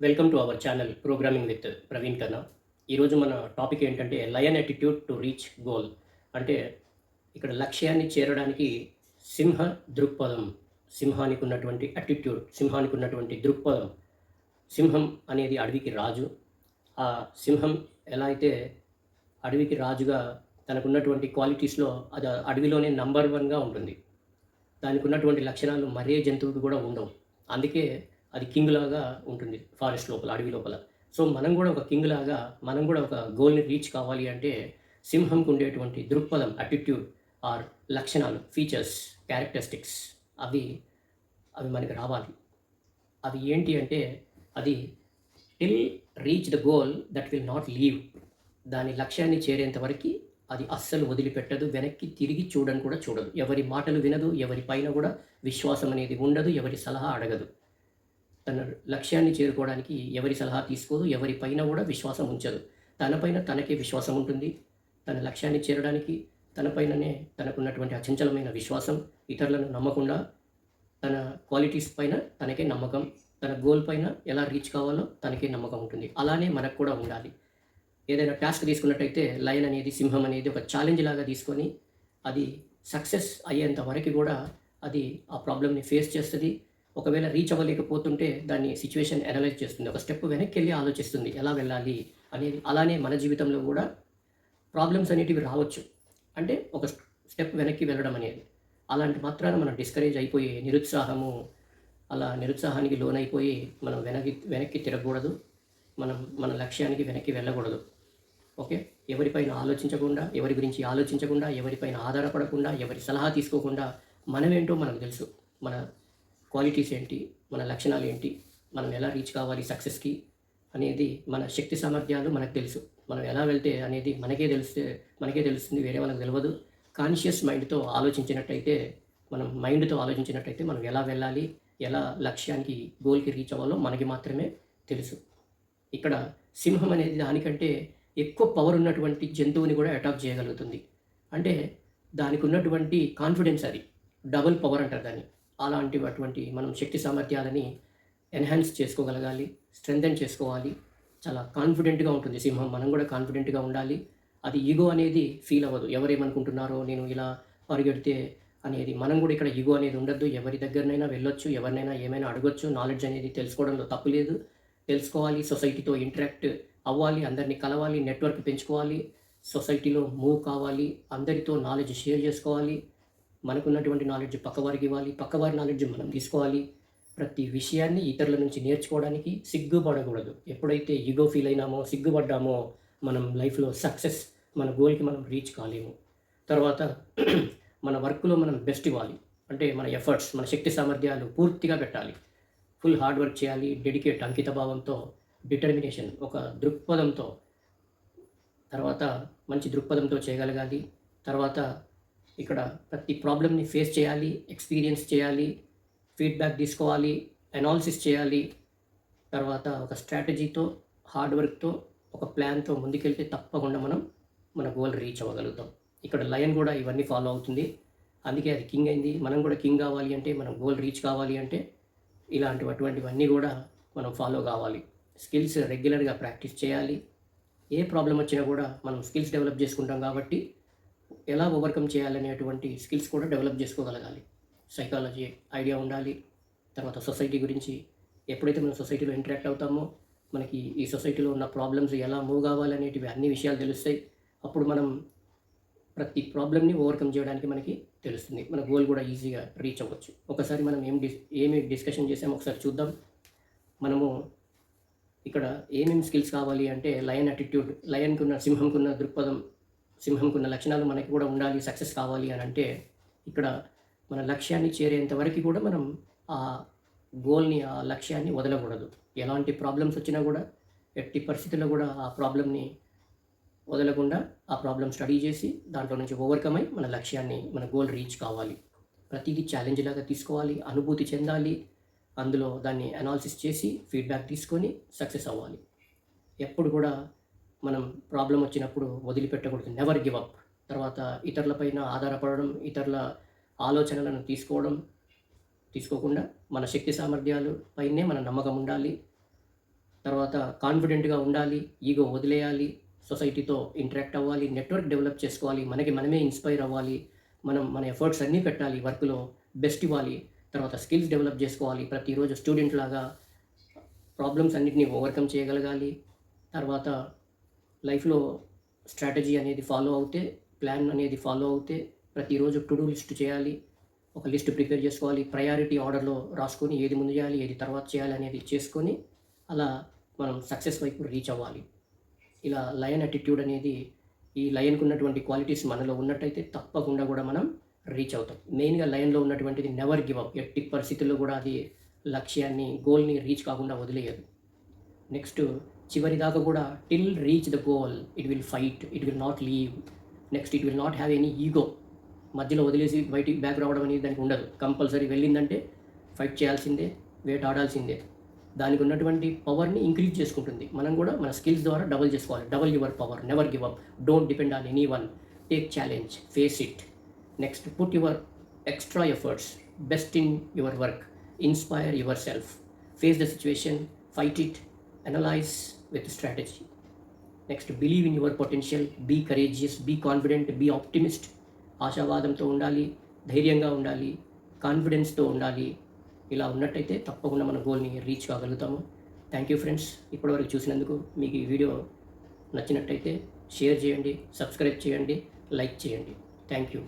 Welcome to our channel programming with Praveen Kanna ఈరోజు మన topic ఏంటంటే lion attitude to reach goal అంటే ఇక్కడ లక్ష్యాన్ని చేరడానికి సింహ దృక్పథం సింహానికి ఉన్నటువంటి అటిట్యూడ్ సింహానికి ఉన్నటువంటి దృక్పథం. సింహం అనేది అడవికి రాజు. ఆ సింహం ఎలా అయితే అడవికి రాజుగా తనకున్నటువంటి క్వాలిటీస్లో అది అడవిలోనే నంబర్ వన్గా ఉంటుంది. దానికి ఉన్నటువంటి లక్షణాలు మరే జంతువుకి కూడా ఉండవు. అందుకే అది కింగ్ లాగా ఉంటుంది ఫారెస్ట్ లోపల అడవి లోపల. సో మనం కూడా ఒక కింగ్ లాగా మనం కూడా ఒక గోల్ని రీచ్ కావాలి అంటే సింహంకు ఉండేటువంటి దృక్పథం అటిట్యూడ్ ఆర్ లక్షణాలు ఫీచర్స్ క్యారెక్టరిస్టిక్స్ అవి అవి మనకి రావాలి. అవి ఏంటి అంటే అది till reach the goal that will not leave దాని లక్ష్యాన్ని చేరేంత వరకు అది అస్సలు వదిలిపెట్టదు వెనక్కి తిరిగి చూడని కూడా చూడదు. ఎవరి మాటలు వినదు ఎవరి పైన కూడా విశ్వాసం అనేది ఉండదు ఎవరి సలహా అడగదు. తన లక్ష్యాన్ని చేరుకోవడానికి ఎవరి సలహా తీసుకోదు ఎవరి పైన కూడా విశ్వాసం ఉంచదు. తనపైన తనకే విశ్వాసం ఉంటుంది. తన లక్ష్యాన్ని చేరడానికి తనపైననే తనకున్నటువంటి అచంచలమైన విశ్వాసం ఇతరులను నమ్మకుండా తన క్వాలిటీస్ పైన తనకే నమ్మకం తన గోల్ పైన ఎలా రీచ్ కావాలో తనకే నమ్మకం ఉంటుంది. అలానే మనకు కూడా ఉండాలి. ఏదైనా టాస్క్ తీసుకున్నట్టయితే లయన్ అనేది సింహం అనేది ఒక ఛాలెంజ్ లాగా తీసుకొని అది సక్సెస్ అయ్యేంత వరకు కూడా అది ఆ ప్రాబ్లమ్ని ఫేస్ చేస్తుంది. ఒకవేళ రీచ్ అవ్వలేకపోతుంటే దాన్ని సిచ్యువేషన్ అనలైజ్ చేస్తుంది. ఒక స్టెప్ వెనక్కి వెళ్ళి ఆలోచిస్తుంది ఎలా వెళ్ళాలి అనేది. అలానే మన జీవితంలో కూడా ప్రాబ్లమ్స్ అనేటివి రావచ్చు. అంటే ఒక స్టెప్ వెనక్కి వెళ్ళడం అనేది. అలాంటి మాత్రాన మనం డిస్కరేజ్ అయిపోయి నిరుత్సాహము అలా నిరుత్సాహానికి లోనైపోయి మనం వెనక్కి వెనక్కి తిరగకూడదు. మనం మన లక్ష్యానికి వెనక్కి వెళ్ళకూడదు. ఓకే? ఎవరిపైన ఆలోచించకుండా ఎవరి గురించి ఆలోచించకుండా ఎవరిపైన ఆధారపడకుండా ఎవరి సలహా తీసుకోకుండా మనమేంటో మనకు తెలుసు. మన క్వాలిటీస్ ఏంటి? మన లక్షణాలు ఏంటి? మనం ఎలా రీచ్ కావాలి సక్సెస్కి అనేది మన శక్తి సామర్థ్యాలు మనకు తెలుసు. మనం ఎలా వెళ్తే అనేది మనకే తెలిస్తే మనకే తెలుస్తుంది వేరే వాళ్ళకి తెలియదు కాన్షియస్ మైండ్తో ఆలోచించినట్టయితే మనం మైండ్తో ఆలోచించినట్టయితే మనం ఎలా వెళ్ళాలి ఎలా లక్ష్యానికి గోల్కి రీచ్ అవ్వాలో మనకి మాత్రమే తెలుసు. ఇక్కడ సింహం అనేది దానికంటే ఎక్కువ పవర్ ఉన్నటువంటి జంతువుని కూడా అటాక్ చేయగలుగుతుంది. అంటే దానికి ఉన్నటువంటి కాన్ఫిడెన్స్ అది. డబుల్ పవర్ అంటారు దాన్ని. అలాంటి అటువంటి మనం శక్తి సామర్థ్యాలని ఎన్హాన్స్ చేసుకోగలగాలి స్ట్రెంగ్తన్ చేసుకోవాలి. చాలా కాన్ఫిడెంట్గా ఉంటుంది సింహం మనం కూడా కాన్ఫిడెంట్గా ఉండాలి. అది ఈగో అనేది ఫీల్ అవ్వదు. ఎవరేమనుకుంటున్నారో నేను ఇలా పరిగెడితే అనేది మనం కూడా ఇక్కడ ఈగో అనేది ఉండద్దు. ఎవరి దగ్గరనైనా వెళ్ళొచ్చు ఎవరినైనా ఏమైనా అడగొచ్చు. నాలెడ్జ్ అనేది తెలుసుకోవడంలో తప్పు లేదు. తెలుసుకోవాలి సొసైటీతో ఇంటరాక్ట్ అవ్వాలి అందరినీ కలవాలి నెట్వర్క్ పెంచుకోవాలి సొసైటీలో మూవ్ కావాలి అందరితో నాలెడ్జ్ షేర్ చేసుకోవాలి. మనకున్నటువంటి నాలెడ్జ్ పక్కవారికి ఇవ్వాలి పక్కవారి నాలెడ్జ్ మనం తీసుకోవాలి. ప్రతి విషయాన్ని ఇతరుల నుంచి నేర్చుకోవడానికి సిగ్గుపడకూడదు. ఎప్పుడైతే ఈగో ఫీల్ అయినామో సిగ్గుపడ్డామో మనం లైఫ్లో సక్సెస్ మన గోల్కి మనం రీచ్ కాలేము. తర్వాత మన వర్క్లో మనం బెస్ట్ ఇవ్వాలి. అంటే మన ఎఫర్ట్స్ మన శక్తి సామర్థ్యాలు పూర్తిగా పెట్టాలి. ఫుల్ హార్డ్ వర్క్ చేయాలి డెడికేట్ అంకిత భావంతో డిటర్మినేషన్ ఒక దృక్పథంతో. తర్వాత మంచి దృక్పథంతో చేయగలగాలి. తర్వాత ఇక్కడ ప్రతి ప్రాబ్లమ్ని ఫేస్ చేయాలి ఎక్స్పీరియన్స్ చేయాలి ఫీడ్బ్యాక్ తీసుకోవాలి అనాలిసిస్ చేయాలి. తర్వాత ఒక స్ట్రాటజీతో హార్డ్ వర్క్తో ఒక ప్లాన్తో ముందుకెళ్తే తప్పకుండా మనం మన గోల్ రీచ్ అవ్వగలుగుతాం. ఇక్కడ లయన్ కూడా ఇవన్నీ ఫాలో అవుతుంది. అందుకే అది కింగ్ అయింది. మనం కూడా కింగ్ కావాలి అంటే మనం గోల్ రీచ్ కావాలి అంటే ఇలాంటి అటువంటివన్నీ కూడా మనం ఫాలో కావాలి. స్కిల్స్ రెగ్యులర్గా ప్రాక్టీస్ చేయాలి. ఏ ప్రాబ్లం వచ్చినా కూడా మనం స్కిల్స్ డెవలప్ చేసుకుంటాం కాబట్టి ఎలా ఓవర్కమ్ చేయాలనేటువంటి స్కిల్స్ కూడా డెవలప్ చేసుకోగలగాలి. సైకాలజీ ఐడియా ఉండాలి. తర్వాత సొసైటీ గురించి ఎప్పుడైతే మనం సొసైటీలో ఇంటరాక్ట్ అవుతామో మనకి ఈ సొసైటీలో ఉన్న ప్రాబ్లమ్స్ ఎలా మూవ్ కావాలనేటివి అన్ని విషయాలు తెలుస్తాయి. అప్పుడు మనం ప్రతి ప్రాబ్లమ్ని ఓవర్కమ్ చేయడానికి మనకి తెలుస్తుంది. మన గోల్ కూడా ఈజీగా రీచ్ అవ్వచ్చు. ఒకసారి మనం ఏం డిస్ ఏమి డిస్కషన్ చేసామో ఒకసారి చూద్దాం. మనము ఇక్కడ ఏమేమి స్కిల్స్ కావాలి అంటే లయన్ అటిట్యూడ్ లయన్కున్న సింహంకున్న ఉన్న దృక్పథం సింహంకున్న లక్షణాలు మనకి కూడా ఉండాలి సక్సెస్ కావాలి అని అంటే ఇక్కడ మన లక్ష్యాన్ని చేరేంత వరకు కూడా మనం ఆ గోల్ని ఆ లక్ష్యాన్ని వదలకూడదు. ఎలాంటి ప్రాబ్లమ్స్ వచ్చినా కూడా ఎట్టి పరిస్థితుల్లో కూడా ఆ ప్రాబ్లమ్ని వదలకుండా ఆ ప్రాబ్లమ్ స్టడీ చేసి దాంట్లో నుంచి ఓవర్కమ్ అయి మన లక్ష్యాన్ని మన గోల్ రీచ్ కావాలి. ప్రతిదీ ఛాలెంజ్ లాగా తీసుకోవాలి అనుభూతి చెందాలి. అందులో దాన్ని అనాలిసిస్ చేసి ఫీడ్బ్యాక్ తీసుకొని సక్సెస్ అవ్వాలి. ఎప్పుడు కూడా మనం ప్రాబ్లం వచ్చినప్పుడు వదిలిపెట్టకూడదు. నెవర్ గివ్ అప్ తర్వాత ఇతరులపైన ఆధారపడడం ఇతరుల ఆలోచనలను తీసుకోవడం తీసుకోకుండా మన శక్తి సామర్థ్యాలు పైనే మన నమ్మకం ఉండాలి. తర్వాత కాన్ఫిడెంట్గా ఉండాలి ఈగో వదిలేయాలి సొసైటీతో ఇంటరాక్ట్ అవ్వాలి నెట్వర్క్ డెవలప్ చేసుకోవాలి మనకి మనమే ఇన్స్పైర్ అవ్వాలి మనం మన ఎఫర్ట్స్ అన్నీ పెట్టాలి వర్క్లో బెస్ట్ ఇవ్వాలి తర్వాత స్కిల్స్ డెవలప్ చేసుకోవాలి ప్రతిరోజు స్టూడెంట్ లాగా ప్రాబ్లమ్స్ అన్నిటిని ఓవర్కమ్ చేయగలగాలి తర్వాత లైఫ్లో స్ట్రాటజీ అనేది ఫాలో అవుతే ప్లాన్ అనేది ఫాలో అవుతే ప్రతిరోజు టు డూ లిస్ట్ చేయాలి. ఒక లిస్ట్ ప్రిపేర్ చేసుకోవాలి. ప్రయారిటీ ఆర్డర్లో రాసుకొని ఏది ముందు చేయాలి ఏది తర్వాత చేయాలి అనేది చేసుకొని అలా మనం సక్సెస్ వైపు రీచ్ అవ్వాలి. ఇలా లయన్ అటిట్యూడ్ అనేది ఈ లయన్కు ఉన్నటువంటి క్వాలిటీస్ మనలో ఉన్నట్టయితే తప్పకుండా కూడా మనం రీచ్ అవుతాం. మెయిన్గా లయన్లో ఉన్నటువంటిది నెవర్ గివ్ అప్ ఎట్టి పరిస్థితుల్లో కూడా అది లక్ష్యాన్ని గోల్ని రీచ్ కాకుండా వదిలేయదు. నెక్స్ట్ చివరి దాకా కూడా till reach the goal it will fight it will not leave. Next it will not have any ego. మధ్యలో వదిలేసి బయటికి బ్యాక్ రావడం అనేది దానికి ఉండదు. కంపల్సరీ వెళ్ళిందంటే ఫైట్ చేయాల్సిందే వేట ఆడాల్సిందే. దానికి ఉన్నటువంటి పవర్ని ఇంక్రీజ్ చేసుకుంటుంది. మనం కూడా మన స్కిల్స్ ద్వారా డబుల్ చేసుకోవాలి. Double your power never give up. Don't depend on any one. Take challenge face it. Next put your extra efforts best in your work. Inspire your self. Face the situation fight it. Analyze with strategy next believe in your potential be courageous be confident be optimist ఆశావాదంతో ఉండాలి. ధైర్యంగా ఉండాలి. కాన్ఫిడెన్స్తో ఉండాలి. ఇలా ఉన్నట్టయితే తప్పకుండా మన గోల్ని రీచ్ కాగలుగుతాము. థ్యాంక్ యూ ఫ్రెండ్స్ ఇప్పటివరకు చూసినందుకు మీకు ఈ వీడియో నచ్చినట్టయితే షేర్ చేయండి సబ్స్క్రైబ్ చేయండి లైక్ చేయండి. Thank you